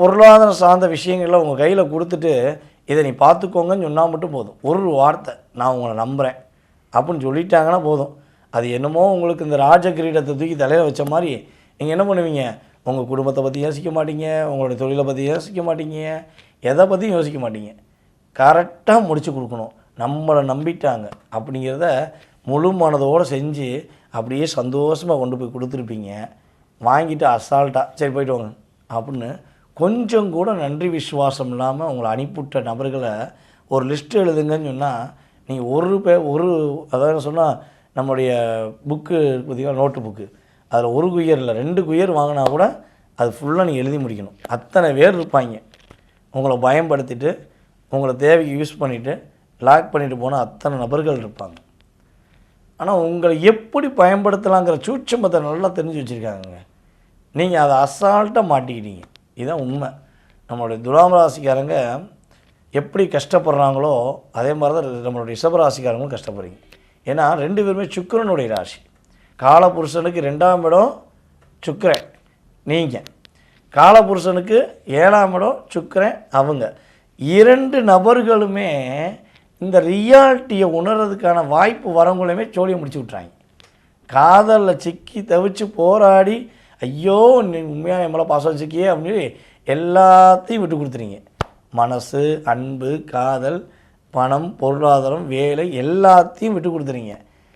பொருளாதாரம் சார்ந்த விஷயங்களை உங்கள் கையில் கொடுத்துட்டு இதை நீ பார்த்துக்கோங்கன்னு சொன்னால் மட்டும் போதும். ஒரு வார்த்தை நான் உங்களை நம்புகிறேன் அப்படின்னு சொல்லிட்டாங்கன்னா போதும். அது என்னமோ உங்களுக்கு இந்த ராஜ கிரீடத்தை தூக்கி தலையில் வச்ச மாதிரி. நீங்கள் என்ன பண்ணுவீங்க? உங்கள் குடும்பத்தை பற்றி யோசிக்க மாட்டீங்க உங்களுடைய தொழிலை பற்றி யோசிக்க மாட்டீங்க எதை பற்றியும் யோசிக்க மாட்டீங்க. கரெக்டாக முடிச்சு கொடுக்கணும். நம்மளை நம்பிட்டாங்க அப்படிங்கிறத முழு மனதோடு செஞ்சு அப்படியே சந்தோஷமாக கொண்டு போய் கொடுத்துருப்பீங்க. வாங்கிட்டு அசால்ட்டாக சரி போயிட்டு வாங்க அப்படின்னு கொஞ்சம் கூட நன்றி விசுவாசம் இல்லாமல் உங்களை அனுப்பிவிட்ட நபர்களை ஒரு லிஸ்ட் எழுதுங்கன்னு சொன்னால் நீங்கள் ஒரு பே ஒரு அதாவது சொன்னால் நம்முடைய புக்கு பார்த்தீங்கன்னா நோட்டு புக்கு அதில் ஒரு குயர் இல்லை ரெண்டு குயர் வாங்கினா கூட அது ஃபுல்லாக நீங்கள் எழுதி முடிக்கணும். அத்தனை பேர் இருப்பாங்க. உங்களை பயன்படுத்திட்டு உங்களை தேவைக்கு யூஸ் பண்ணிவிட்டு லாக் பண்ணிட்டு போன அத்தனை நபர்கள் இருப்பாங்க. ஆனால் உங்களை எப்படி பயன்படுத்தலாங்கிற சூட்சமத்தை நல்லா தெரிஞ்சு வச்சுருக்காங்க நீங்கள் அதை அசால்ட்டாக மாட்டிக்கிட்டீங்க. இதுதான் உண்மை. நம்மளுடைய துலாம் ராசிக்காரங்க எப்படி கஷ்டப்படுறாங்களோ அதே மாதிரி தான் நம்மளுடைய ரிஷபராசிக்காரங்களும் கஷ்டப்படுறீங்க. ஏன்னா ரெண்டு பேருமே சுக்கரனுடைய ராசி. காலபுருஷனுக்கு ரெண்டாம் இடம் சுக்கரன் நீங்கள் காலபுருஷனுக்கு ஏழாம் இடம் சுக்கரன் அவங்க. இரண்டு நபர்களுமே இந்த ரியாலிட்டியை உணர்றதுக்கான வாய்ப்பு வரவங்களையுமே சோழியை முடிச்சு விட்றாங்க காதலில் சிக்கி தவிச்சு போராடி ஐயோ நீ உண்மையாக என் மேலே பாசம் வச்சுக்கியே அப்படின்னு எல்லாத்தையும் விட்டு கொடுத்துறீங்க மனசு அன்பு காதல் பணம் பொருளாதாரம் வேலை எல்லாத்தையும் விட்டு கொடுத்துறீங்க